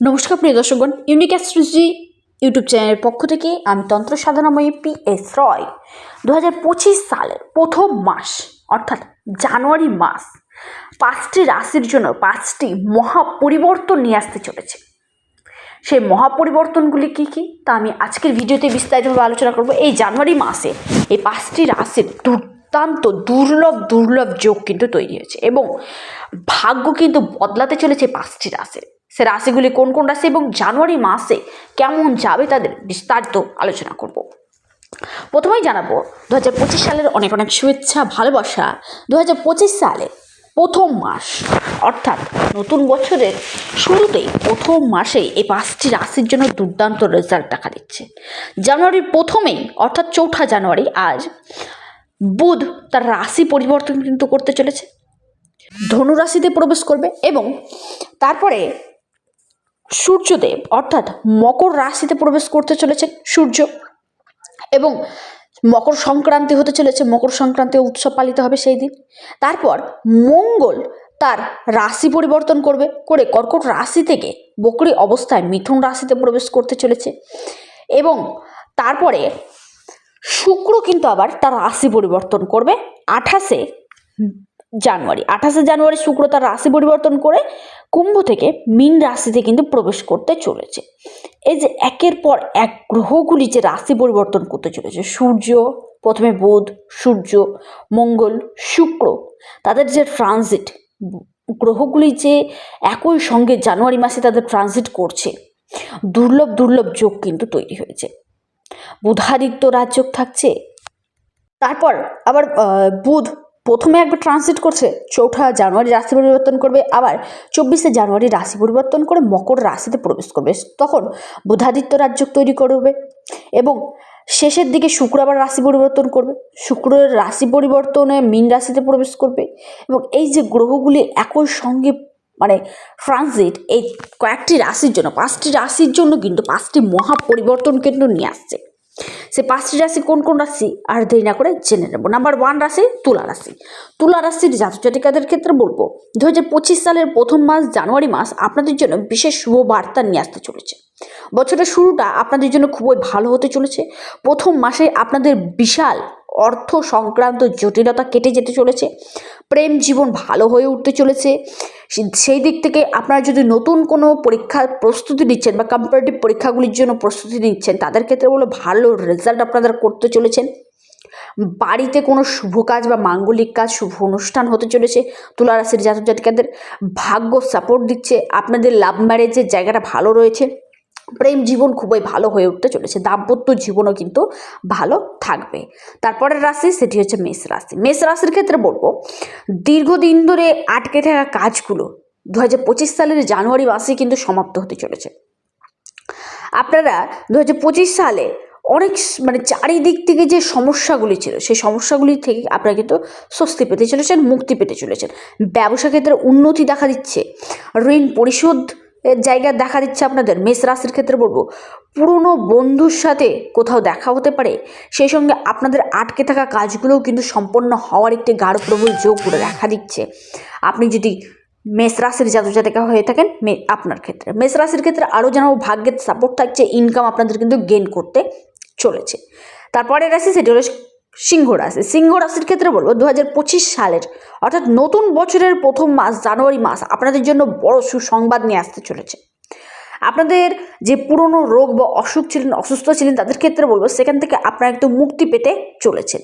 নমস্কার, প্রিয় দর্শকগণ। Unique astrology YouTube চ্যানেলের পক্ষ থেকে আমি তন্ত্র সাধনাময়ী পি এস রয় দু হাজার পঁচিশ সালের প্রথম মাস, অর্থাৎ জানুয়ারি মাস, পাঁচটি রাশির জন্য পাঁচটি মহা পরিবর্তন নিয়ে আসতে চলেছে। সেই মহা পরিবর্তনগুলি কী কী? তা আমি আজকের ভিডিওতে বিস্তারিতভাবে আলোচনা করব। এই জানুয়ারি মাসে এই পাঁচটি রাশির দুর্দান্ত, দুর্লভ দুর্লভ যোগ কিন্তু তৈরি হয়েছে এবং ভাগ্য কিন্তু বদলাতে চলেছে পাঁচটি রাশির। সে রাশিগুলি কোন কোন রাশি এবং জানুয়ারি মাসে কেমন যাবে তাদের বিস্তারিত আলোচনা করব। প্রথমেই জানাব দু হাজার পঁচিশ সালের অনেক অনেক শুভেচ্ছা, ভালোবাসা। দু হাজার পঁচিশ সালে প্রথম মাস, অর্থাৎ নতুন বছরের শুরুতেই প্রথম মাসেই এই পাঁচটি রাশির জন্য দুর্দান্ত রেজাল্ট দেখা দিচ্ছে। জানুয়ারির প্রথমেই, অর্থাৎ চৌঠা জানুয়ারি, আজ বুধ তার রাশি পরিবর্তন কিন্তু করতে চলেছে। ধনু রাশিতে প্রবেশ করবে এবং তারপরে সূর্যদেব, অর্থাৎ মকর রাশিতে প্রবেশ করতে চলেছে সূর্য। এবং মকর সংক্রান্তি হতে চলেছে, মকর সংক্রান্তি উৎসব পালিত হবে সেই দিন। তারপর মঙ্গল তার রাশি পরিবর্তন করবে, করে কর্কট রাশি থেকে বকরি অবস্থায় মিথুন রাশিতে প্রবেশ করতে চলেছে। এবং তারপরে শুক্র কিন্তু আবার তার রাশি পরিবর্তন করবে, আঠাশে জানুয়ারি। আঠাশে জানুয়ারি শুক্র তার রাশি পরিবর্তন করে কুম্ভ থেকে মীন রাশিতে কিন্তু প্রবেশ করতে চলেছে। এই যে একের পর এক গ্রহগুলি যে রাশি পরিবর্তন করতে চলেছে, সূর্য, প্রথমে বুধ, সূর্য, মঙ্গল, শুক্র, তাদের যে ট্রানজিট গ্রহগুলি যে একই সঙ্গে জানুয়ারি মাসে তাদের ট্রানজিট করছে, দুর্লভ দুর্লভ যোগ কিন্তু তৈরি হয়েছে। বুধাদিত্য রাজযোগ থাকছে, তারপর আবার বুধ প্রথমে একবার ট্রানজিট করছে, চৌঠা জানুয়ারি রাশি পরিবর্তন করবে, আবার চব্বিশে জানুয়ারি রাশি পরিবর্তন করে মকর রাশিতে প্রবেশ করবে। তখন বুধাদিত্য রাজ্য তৈরি করবে এবং শেষের দিকে শুক্র আবার রাশি পরিবর্তন করবে। শুক্রের রাশি পরিবর্তনে মীন রাশিতে প্রবেশ করবে এবং এই যে গ্রহগুলি একই সঙ্গে মানে ট্রানজিট এই কয়েকটি রাশির জন্য, পাঁচটি রাশির জন্য কিন্তু পাঁচটি মহা পরিবর্তন কিন্তু নিয়ে আসছে। সে পাঁচটি রাশি, কোন কোন রাশি? আর দেরি না করে জেনে নেব। নাম্বার ওয়ান রাশি, তুলা রাশি। তুলা রাশির জাতক জাতিকাদের ক্ষেত্রে বলব দু পঁচিশ সালের প্রথম মাস, জানুয়ারি মাস আপনাদের জন্য বিশেষ শুভ বার্তা নিয়ে আসতে চলেছে। বছরের শুরুটা আপনাদের জন্য খুবই ভালো হতে চলেছে। প্রথম মাসে আপনাদের বিশাল অর্থ সংক্রান্ত জটিলতা কেটে যেতে চলেছে। প্রেম জীবন ভালো হয়ে উঠতে চলেছে। সেই দিক থেকে আপনারা যদি নতুন কোনো পরীক্ষার প্রস্তুতি নিচ্ছেন বা কম্পারেটিভ পরীক্ষাগুলির জন্য প্রস্তুতি নিচ্ছেন, তাদের ক্ষেত্রে বলো ভালো রেজাল্ট আপনারা করতে চলেছেন। বাড়িতে কোনো শুভ কাজ বা মাঙ্গলিক কাজ, শুভ অনুষ্ঠান হতে চলেছে। তুলা রাশির জাতক জাতিকাদের ভাগ্য সাপোর্ট দিচ্ছে। আপনাদের লাভ ম্যারেজের জায়গাটা ভালো রয়েছে। প্রেম জীবন খুবই ভালো হয়ে উঠতে চলেছে। দাম্পত্য জীবনও কিন্তু ভালো থাকবে। তারপরের রাশি সেটি হচ্ছে মেষ রাশি। মেষ রাশির ক্ষেত্রে বলব, দীর্ঘদিন ধরে আটকে থাকা কাজগুলো দু হাজার পঁচিশ সালের জানুয়ারি মাসে কিন্তু সমাপ্ত হতে চলেছে। আপনারা দু হাজার পঁচিশ সালে অনেক মানে চারিদিক থেকে যে সমস্যাগুলি ছিল, সেই সমস্যাগুলি থেকে আপনারা কিন্তু স্বস্তি পেতে চলেছেন, মুক্তি পেতে চলেছেন। ব্যবসা ক্ষেত্রে উন্নতি দেখা দিচ্ছে, ঋণ পরিশোধ এর জায়গা দেখা দিচ্ছে আপনাদের, মেষ রাশির ক্ষেত্রে বলব। পুরনো বন্ধুর সাথে কোথাও দেখা হতে পারে, সেই সঙ্গে আপনাদের আটকে থাকা কাজগুলোও কিন্তু সম্পন্ন হওয়ার একটি গাঢ় প্রবল যোগ দেখা দিচ্ছে। আপনি যদি মেষ রাশির জাতক জাতিকা হয়ে থাকেন আপনার ক্ষেত্রে। মেষ রাশির ক্ষেত্রে আরও যেন ভাগ্যের সাপোর্ট থাকছে ইনকাম আপনাদের কিন্তু গেন করতে চলেছে। তারপরে রাশি সেটি হলো সিংহ রাশি। সিংহ রাশির ক্ষেত্রে বলব দু হাজার পঁচিশ সালের, অর্থাৎ নতুন বছরের প্রথম মাস, জানুয়ারি মাস, আপনাদের জন্য বড় সুসংবাদ নিয়ে আসতে চলেছে। আপনাদের যে পুরনো রোগ বা অসুখ ছিলেন, অসুস্থ ছিলেন, তাদের ক্ষেত্রে বলব, সেখান থেকে আপনারা একটু মুক্তি পেতে চলেছেন।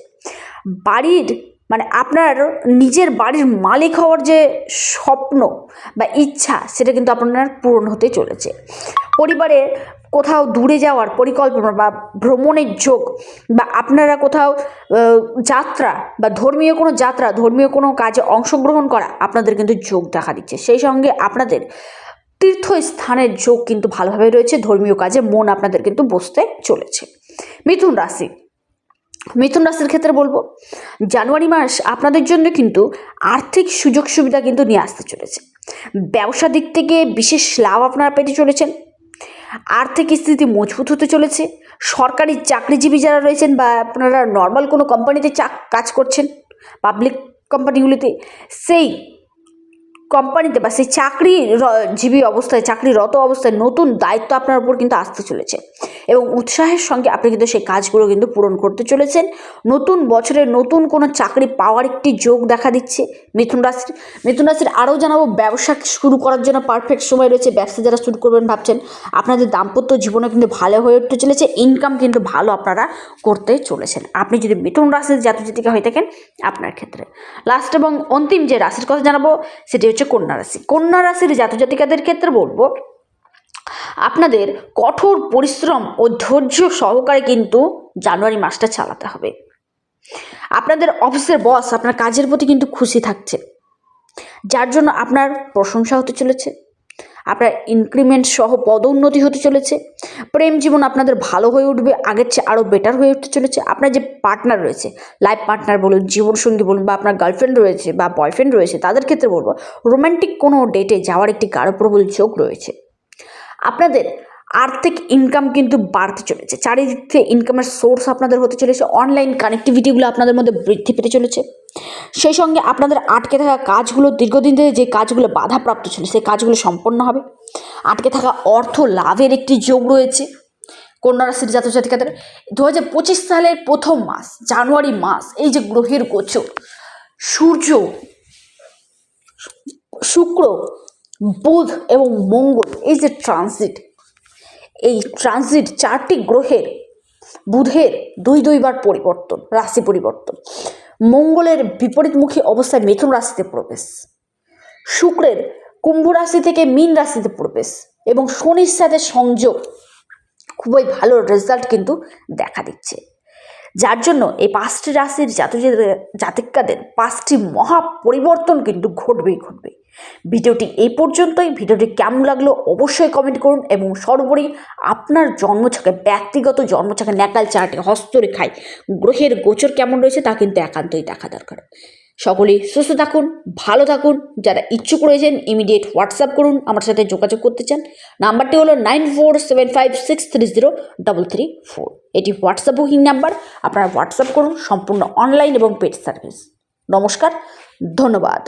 বাড়ির মানে আপনার নিজের বাড়ির মালিক হওয়ার যে স্বপ্ন বা ইচ্ছা, সেটা কিন্তু আপনার পূরণ হতে চলেছে। পরিবারে কোথাও দূরে যাওয়ার পরিকল্পনা বা ভ্রমণের যোগ বা আপনারা কোথাও যাত্রা বা ধর্মীয় কোনো যাত্রা, ধর্মীয় কোনো কাজে অংশগ্রহণ করা, আপনাদের কিন্তু যোগ দেখা দিচ্ছে। সেই সঙ্গে আপনাদের তীর্থস্থানের যোগ কিন্তু ভালোভাবে রয়েছে, ধর্মীয় কাজে মন আপনাদের কিন্তু বসতে চলেছে। মিথুন রাশি মিথুন রাশির ক্ষেত্রে বলব, জানুয়ারি মাস আপনাদের জন্য কিন্তু আর্থিক সুযোগ সুবিধা কিন্তু নিয়ে আসতে চলেছে। ব্যবসা দিক থেকে বিশেষ লাভ আপনারা পেতে চলেছেন। আর্থিক স্থিতি মজবুত হতে চলেছে। সরকারি চাকরিজীবী যারা রয়েছেন বা আপনারা নর্মাল কোনো কোম্পানিতে চাক কাজ করছেন পাবলিক কোম্পানিগুলিতে সেই কোম্পানিতে বা সেই চাকরি র- জীবী অবস্থায়, চাকরিরত অবস্থায় নতুন দায়িত্ব আপনার উপর কিন্তু আসতে চলেছে। এবং উৎসাহের সঙ্গে আপনি কিন্তু সেই কাজগুলো কিন্তু পূরণ করতে চলেছেন। নতুন বছরে নতুন কোনো চাকরি পাওয়ার একটি যোগ দেখা দিচ্ছে মিথুন রাশির। মিথুন রাশির আরও জানাব, ব্যবসা শুরু করার জন্য পারফেক্ট সময় রয়েছে। ব্যবসা যারা শুরু করবেন ভাবছেন, আপনাদের দাম্পত্য জীবনে কিন্তু ভালো হয়ে উঠতে চলেছে। ইনকাম কিন্তু ভালো আপনারা করতে চলেছেন। আপনি যদি মিথুন রাশির জাতজাতিকা হয়ে থাকেন, আপনার ক্ষেত্রে। লাস্ট এবং অন্তিম যে রাশির কথা জানাব, সেটি হচ্ছে কন্যা রাশি। কন্যা রাশির জাতজাতিকাদের ক্ষেত্রে বলব, আপনাদের কঠোর পরিশ্রম ও ধৈর্য সহকারে কিন্তু জানুয়ারি মাসটা চালাতে হবে। আপনাদের অফিসের বস আপনার কাজের প্রতি কিন্তু খুশি থাকছে। যার জন্য আপনার প্রশংসা হতে চলেছে। আপনার ইনক্রিমেন্ট সহ পদোন্নতি হতে চলেছে। প্রেম জীবন আপনাদের ভালো হয়ে উঠবে, আগের চেয়ে আরও বেটার হয়ে উঠতে চলেছে। আপনার যে পার্টনার রয়েছে লাইফ পার্টনার বলুন, জীবনসঙ্গী বলুন, বা আপনার গার্লফ্রেন্ড রয়েছে, বা বয়ফ্রেন্ড রয়েছে, তাদের ক্ষেত্রে বলব রোম্যান্টিক কোনো ডেটে যাওয়ার একটি গাঢ় প্রবল যোগ রয়েছে। আপনাদের আর্থিক ইনকাম কিন্তু বাড়তে চলেছে। চারিদিক থেকে ইনকামের সোর্স আপনাদের হতে চলেছে। অনলাইন কানেক্টিভিটিগুলো আপনাদের মধ্যে বৃদ্ধি পেতে চলেছে। সেই সঙ্গে আপনাদের আটকে থাকা কাজগুলো দীর্ঘদিন ধরে যে কাজগুলো বাধাপ্রাপ্ত ছিল, সেই কাজগুলো সম্পন্ন হবে। আটকে থাকা অর্থ লাভের একটি যোগ রয়েছে কন্যা রাশির জাতক জাতিকাদের দু হাজার পঁচিশ সালের প্রথম মাস, জানুয়ারি মাস, এই যে গ্রহের গোচর, সূর্য, শুক্র, বুধ এবং মঙ্গল, এই যে ট্রানজিট এই ট্রানজিট চারটি গ্রহের বুধের দুই দুইবার পরিবর্তন, রাশি পরিবর্তন। মঙ্গলের বিপরীতমুখী অবস্থায় মিথুন রাশিতে প্রবেশ। শুক্রের কুম্ভ রাশি থেকে মীন রাশিতে প্রবেশ এবং শনির সাথে সংযোগ খুবই ভালো রেজাল্ট কিন্তু দেখা দিচ্ছে। যার জন্য এই পাঁচটি রাশির জাতক জাতিকাদের পাঁচটি মহা পরিবর্তন কিন্তু ঘটবেই ঘটবে ভিডিওটি এই পর্যন্তই। ভিডিওটি কেমন লাগল অবশ্যই কমেন্ট করুন এবং সর্বোপরি আপনার জন্মছকে, ব্যক্তিগত জন্মছকে, ন্যাকাল চার্টে হস্তরেখায় গ্রহের গোচর কেমন রয়েছে তা কিন্তু একান্তই দেখা দরকার। সকলেই সুস্থ থাকুন, ভালো থাকুন, যারা ইচ্ছুক রয়েছেন ইমিডিয়েট হোয়াটসঅ্যাপ করুন, আমার সাথে যোগাযোগ করতে চান। নাম্বারটি হলো nine four seven five six three zero double three four. এটি হোয়াটসঅ্যাপ বুকিং নাম্বার, আপনারা হোয়াটসঅ্যাপ করুন, সম্পূর্ণ অনলাইন এবং পেড সার্ভিস নমস্কার, ধন্যবাদ।